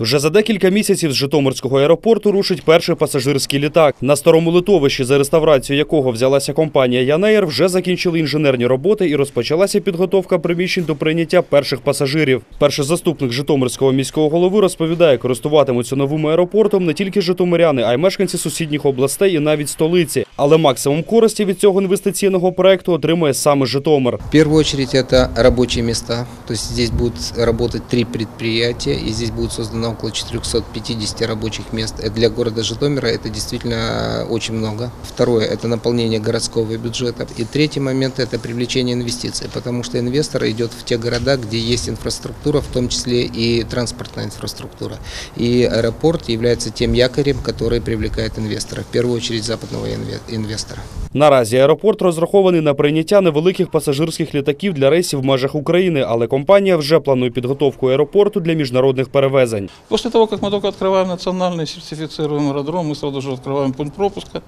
Вже за декілька місяців з Житомирського аеропорту рушить перший пасажирський літак. На старому литовищі, за реставрацію якого взялася компанія Янеєр, вже закінчили інженерні роботи і розпочалася підготовка приміщень до прийняття перших пасажирів. Перший заступник Житомирського міського голови розповідає, користуватимуться новим аеропортом не тільки житомиряни, а й мешканці сусідніх областей і навіть столиці. Але максимум користі від цього інвестиційного проекту отримує саме Житомир. В первую очередь это рабочие места, то есть здесь будут работать три предприятия и здесь будет создано около 450 рабочих мест. Э, Для города Житомира это действительно очень много. Второе – это наполнение городского бюджета. И третий момент – это привлечение инвестиций, потому что инвестор идет в те города, где есть инфраструктура, в том числе и транспортная инфраструктура. И аэропорт является тем якорем, который привлекает инвестора, в первую очередь западного инве- инвестора. Наразі аеропорт розрахований на прийняття невеликих пасажирських літаків для рейсів в межах України, але компанія вже планує підготовку аеропорту для міжнародних перевезень. После того, как мы только открываем национальный сертифицируемый аэродром, мы сразу же открываем пункт пропуска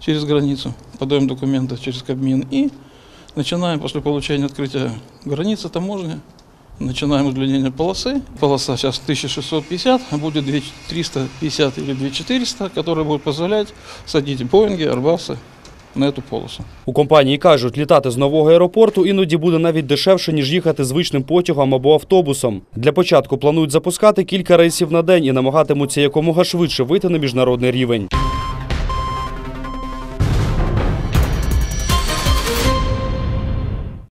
через границу, подаем документы через Кабмин и начинаем после получения открытия границы, таможни, начинаем удлинение полосы. Полоса сейчас 1650, а будет 2350 или 2400, которая будет позволять садить Боинги, Арбасы на эту полосу. У компанії кажуть, літати з нового аеропорту іноді буде навіть дешевше, ніж їхати звичним потягом або автобусом. Для початку планують запускати кілька рейсів на день і намагатимуться якомога швидше вийти на міжнародний рівень.